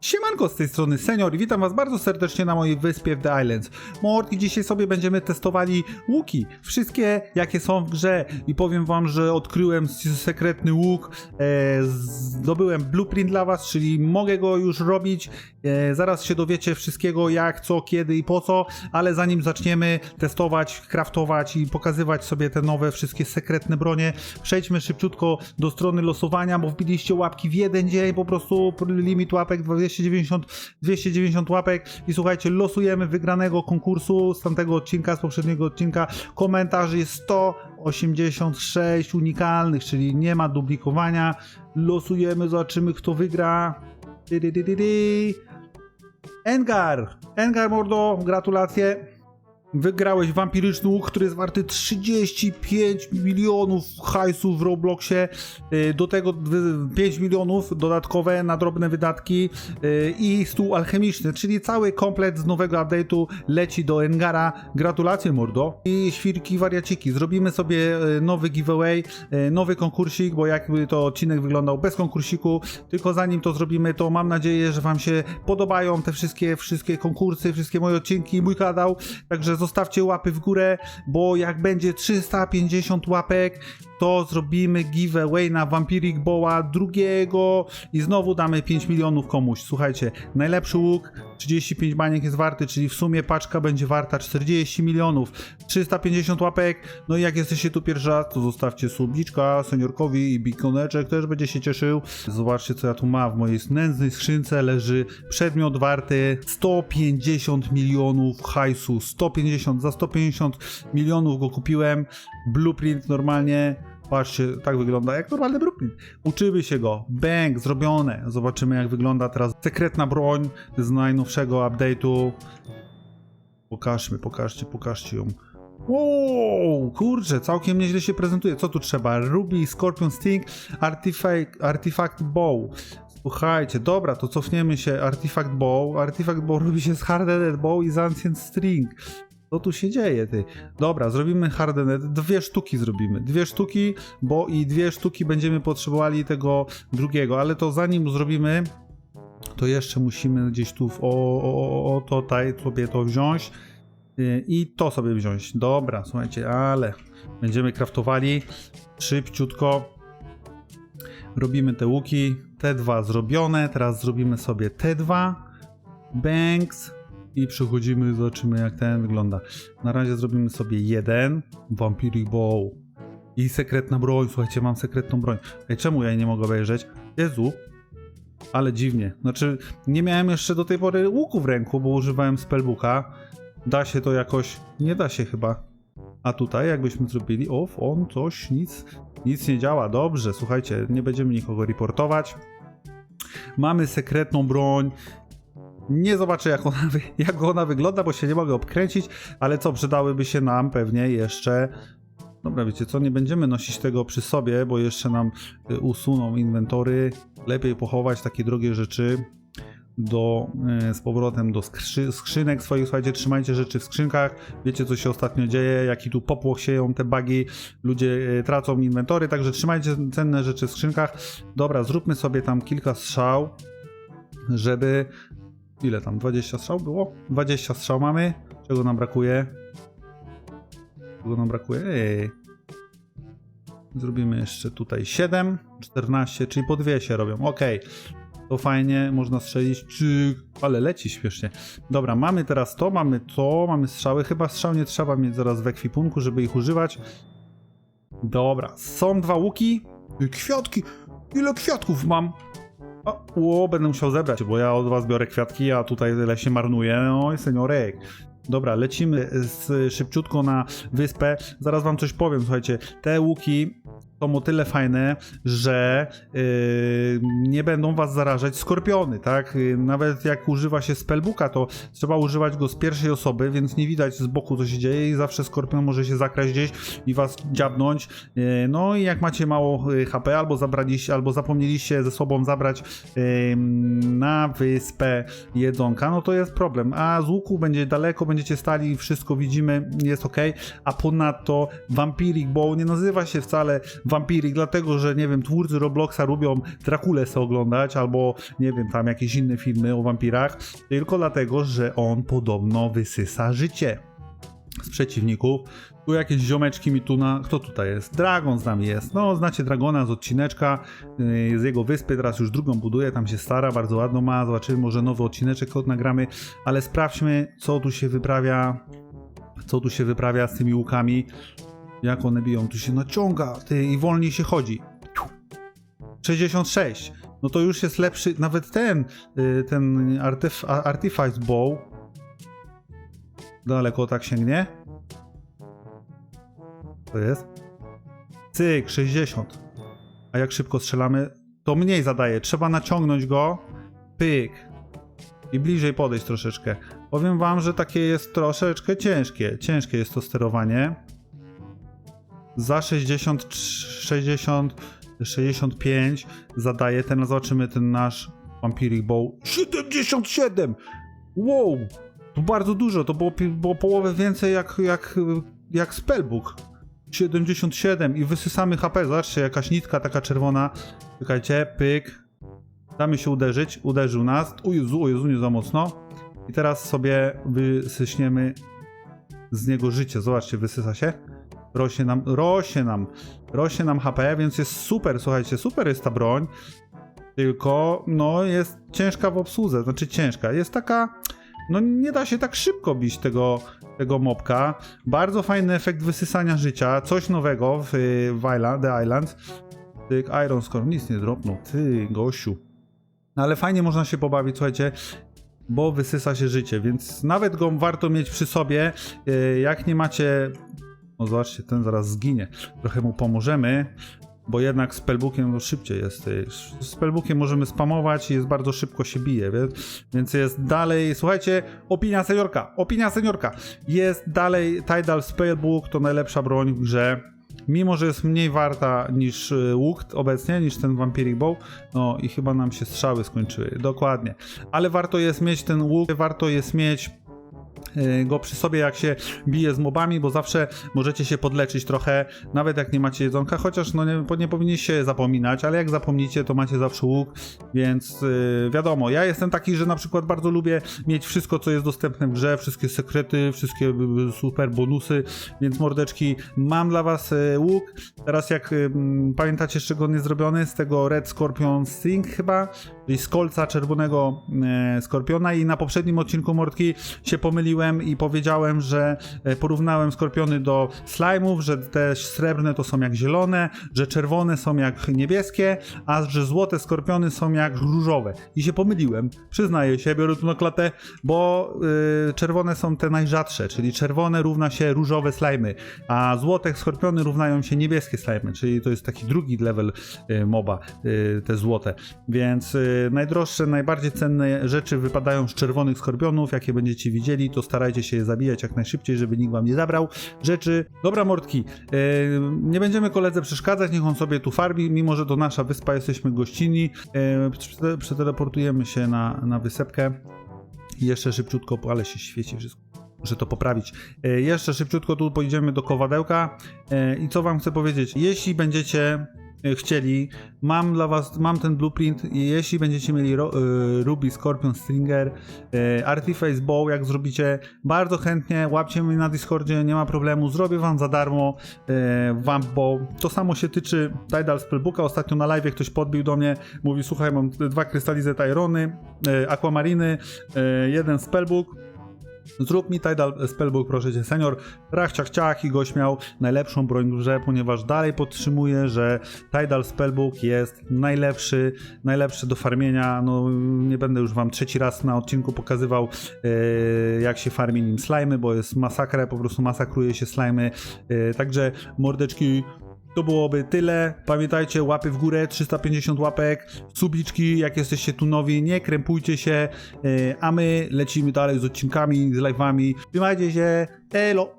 Siemanko z tej strony Senior i witam was bardzo serdecznie na mojej wyspie w The Islands. Mord dzisiaj sobie będziemy testowali łuki. Wszystkie jakie są w grze i powiem wam, że odkryłem sekretny łuk. E, zdobyłem blueprint dla was, czyli mogę go już robić. E, zaraz się dowiecie wszystkiego jak, co, kiedy i po co, ale zanim zaczniemy testować, craftować i pokazywać sobie te nowe wszystkie sekretne bronie, przejdźmy szybciutko do strony losowania, bo wbiliście łapki w jeden dzień, po prostu limit łapek 290, 290 łapek i słuchajcie, losujemy wygranego konkursu z tamtego odcinka, z poprzedniego odcinka. Komentarzy jest 186 unikalnych, czyli nie ma duplikowania. Losujemy, zobaczymy kto wygra. Dy, dy, dy, dy. Engar! Engar Mordo, gratulacje. Wygrałeś wampiryczny łuk, który jest warty 35 milionów hajsów w Robloxie. Yy, Do tego wy- 5 milionów dodatkowe na drobne wydatki yy, i stół alchemiczny, czyli cały komplet z nowego update'u leci do Engara. Gratulacje mordo. I świrki wariaciki. Zrobimy sobie yy, nowy giveaway, nowy konkursik, bo jakby to odcinek wyglądał bez konkursiku. Tylko zanim to zrobimy, to mam nadzieję, że wam się podobają te wszystkie, wszystkie konkursy, wszystkie moje odcinki, mój kanał. Także zostawcie łapy w górę, bo jak będzie 350 łapek, to zrobimy giveaway na Vampiric Boa drugiego i znowu damy 5 milionów komuś. Słuchajcie, najlepszy łuk 35 baniek jest warty, czyli w sumie paczka będzie warta 40 milionów. 350 łapek, no i jak jesteście tu pierwszy raz, to zostawcie subiczka seniorkowi i bikoneczek. Też będzie się cieszył. Zobaczcie co ja tu mam, w mojej nędznej skrzynce. Leży przedmiot warty 150 milionów hajsu, 150, za 150 milionów go kupiłem, blueprint normalnie, Patrzcie, tak wygląda jak normalny blueprint. Uczymy się go. Bang, zrobione. Zobaczymy jak wygląda teraz sekretna broń z najnowszego update'u. Pokażmy, pokażcie, pokażcie ją. Wow, kurczę, całkiem nieźle się prezentuje. Co tu trzeba? Ruby, Scorpion Sting, Artifact, Artifact Bow. Słuchajcie, dobra, to cofniemy się. Artifact Bow. Artifact Bow robi się z Hardened Bow i z Ancient String. Co tu się dzieje, ty? Dobra, zrobimy hardened. Dwie sztuki zrobimy. Dwie sztuki, bo i dwie sztuki będziemy potrzebowali tego drugiego, ale to zanim zrobimy, to jeszcze musimy gdzieś tu w, o, o, o tutaj sobie to wziąć yy, i to sobie wziąć. Dobra, słuchajcie, ale będziemy kraftowali szybciutko. Robimy te łuki. T2 zrobione. Teraz zrobimy sobie T2. Banks. I przechodzimy, zobaczymy jak ten wygląda. Na razie zrobimy sobie jeden. Vampiric Bow. I sekretna broń. Słuchajcie, mam sekretną broń. Ej, czemu ja jej nie mogę obejrzeć? Jezu. Ale dziwnie. Znaczy, nie miałem jeszcze do tej pory łuku w ręku, bo używałem spellbooka. Da się to jakoś... Nie da się chyba. A tutaj, jakbyśmy zrobili... O, on coś, nic, nic nie działa. Dobrze, słuchajcie, nie będziemy nikogo reportować. Mamy sekretną broń. Nie zobaczę, jak ona, jak ona wygląda, bo się nie mogę obkręcić, ale co, przydałyby się nam pewnie jeszcze. Dobra, wiecie co, nie będziemy nosić tego przy sobie, bo jeszcze nam y, usuną inwentory. Lepiej pochować takie drogie rzeczy do, y, z powrotem do skrzy, skrzynek swoich. Słuchajcie, trzymajcie rzeczy w skrzynkach. Wiecie, co się ostatnio dzieje, jaki tu popłoch sieją te bugi. Ludzie y, tracą inwentory, także trzymajcie cenne rzeczy w skrzynkach. Dobra, zróbmy sobie tam kilka strzał, żeby Ile tam? 20 strzał było? 20 strzał mamy. Czego nam brakuje? Czego nam brakuje? Ej. Zrobimy jeszcze tutaj 7, 14, czyli po dwie się robią. Ok. To fajnie, można strzelić. Czyk, ale leci śpiesznie. Dobra, mamy teraz to, mamy to, mamy strzały. Chyba strzał nie trzeba mieć zaraz w ekwipunku, żeby ich używać. Dobra, są dwa łuki. Kwiatki! Ile kwiatków mam? O, o, będę musiał zebrać, bo ja od was biorę kwiatki, a tutaj tyle się marnuje. Oj, seniorek. Dobra, lecimy z, szybciutko na wyspę. Zaraz wam coś powiem, słuchajcie. Te łuki są o tyle fajne, że yy, nie będą was zarażać skorpiony, tak? Yy, nawet jak używa się spellbooka, to trzeba używać go z pierwszej osoby, więc nie widać z boku co się dzieje i zawsze skorpion może się zakraść gdzieś i was dziabnąć. Yy, no i jak macie mało yy, HP, albo zabraliście, albo zapomnieliście ze sobą zabrać yy, na wyspę jedzonka, no to jest problem. A z łuku będzie daleko, będziecie stali, wszystko widzimy, jest ok. A ponadto Vampiric Bow nie nazywa się wcale Vampirik, dlatego że, nie wiem, twórcy Robloxa lubią Drakulę sobie oglądać, albo, nie wiem, tam jakieś inne filmy o wampirach, tylko dlatego, że on podobno wysysa życie z przeciwników. Tu jakieś ziomeczki mi tu na... Kto tutaj jest? Dragon z nami jest. No, znacie Dragona z odcineczka, yy, z jego wyspy, teraz już drugą buduje, tam się stara, bardzo ładno ma, zobaczymy, może nowy odcineczek od nagramy, ale sprawdźmy, co tu się wyprawia, co tu się wyprawia z tymi łukami, jak one biją, tu się naciąga, ty, i wolniej się chodzi. 66. No to już jest lepszy, nawet ten, yy, ten artyf Artifice Bow, daleko tak sięgnie. To jest? Cyk, 60. A jak szybko strzelamy, to mniej zadaje. Trzeba naciągnąć go. Pyk. I bliżej podejść troszeczkę. Powiem wam, że takie jest troszeczkę ciężkie. Ciężkie jest to sterowanie. Za 60, 60, 65 zadaje. Ten zobaczymy ten nasz Vampiric Bow. 77! Wow! To bardzo dużo, to było, było połowę więcej jak, jak, jak Spellbook. 77 i wysysamy HP. Zobaczcie, jakaś nitka taka czerwona. Czekajcie, pyk. Damy się uderzyć. Uderzył nas. O Jezu, o Jezu, nie za mocno. I teraz sobie wysyśniemy z niego życie. Zobaczcie, wysysa się. Rośnie nam, rośnie nam, rośnie nam HP, więc jest super, słuchajcie, super jest ta broń. Tylko, no, jest ciężka w obsłudze. Znaczy ciężka. Jest taka no nie da się tak szybko bić tego, tego mobka. Bardzo fajny efekt wysysania życia, coś nowego w, w Island, The Island. Tyk, Iron Score, nic nie dropnął, ty gościu. No ale fajnie można się pobawić, słuchajcie, bo wysysa się życie, więc nawet go warto mieć przy sobie, e, jak nie macie... No zobaczcie, ten zaraz zginie. Trochę mu pomożemy bo jednak spellbookiem no szybciej jest. y, Spellbookiem możemy spamować i jest bardzo szybko się bije, więc, więc jest dalej. Słuchajcie, opinia seniorka, opinia seniorka. Jest dalej Tidal Spellbook, to najlepsza broń w grze. Mimo, że jest mniej warta niż y, łuk obecnie, niż ten Vampiric Bow, no i chyba nam się strzały skończyły, dokładnie. Ale warto jest mieć ten łuk, warto jest mieć go przy sobie, jak się bije z mobami, bo zawsze możecie się podleczyć trochę, nawet jak nie macie jedzonka, chociaż no nie, nie powinniście zapominać, ale jak zapomnicie, to macie zawsze łuk, więc yy, wiadomo, ja jestem taki, że na przykład bardzo lubię mieć wszystko, co jest dostępne w grze, wszystkie sekrety, wszystkie y, super bonusy, więc mordeczki, mam dla was łuk, teraz jak y, mm, pamiętacie z czego on jest zrobiony, z tego Red Scorpion Sting chyba, z kolca czerwonego e, skorpiona i na poprzednim odcinku mordki się pomyliłem i powiedziałem, że e, porównałem skorpiony do slime'ów, że te srebrne to są jak zielone, że czerwone są jak niebieskie, a że złote skorpiony są jak różowe. I się pomyliłem, przyznaję się, biorę tu na klatę, bo y, czerwone są te najrzadsze, czyli czerwone równa się różowe slimy, a złote skorpiony równają się niebieskie slimy, czyli to jest taki drugi level moba, te złote. Więc najdroższe, najbardziej cenne rzeczy wypadają z czerwonych skorpionów, jakie będziecie widzieli, to starajcie się je zabijać jak najszybciej, żeby nikt wam nie zabrał rzeczy. Dobra, mordki, y, nie będziemy koledze przeszkadzać, niech on sobie tu farbi, mimo że to nasza wyspa, jesteśmy gościnni. Prze- Przeteleportujemy się na, na wysepkę. Jeszcze szybciutko, ale się świeci wszystko. Muszę to poprawić. E, jeszcze szybciutko tu pojedziemy do kowadełka. E, I co wam chcę powiedzieć? Jeśli będziecie e, chcieli, mam dla was, mam ten blueprint i jeśli będziecie mieli ro, e, Ruby Scorpion Stringer, e, Artiface Bow, jak zrobicie, bardzo chętnie łapcie mnie na Discordzie, nie ma problemu, zrobię wam za darmo e, Vamp Bow. To samo się tyczy Tidal Spellbooka. Ostatnio na live ktoś podbił do mnie, mówi, słuchaj, mam dwa krystalize Tyrony, e, Aquamariny, e, jeden Spellbook, Zrób mi Tidal Spellbook, proszę cię, senior. Rach, ciach, ciach i gość miał najlepszą broń w grze, ponieważ dalej podtrzymuję, że Tidal Spellbook jest najlepszy, najlepszy do farmienia. No, nie będę już wam trzeci raz na odcinku pokazywał, e, jak się farmi nim slimy, bo jest masakra, po prostu masakruje się slimy. E, także mordeczki, to byłoby tyle. Pamiętajcie, łapy w górę, 350 łapek, subiczki, jak jesteście tu nowi, nie krępujcie się, e, a my lecimy dalej z odcinkami, z live'ami. Trzymajcie się, elo!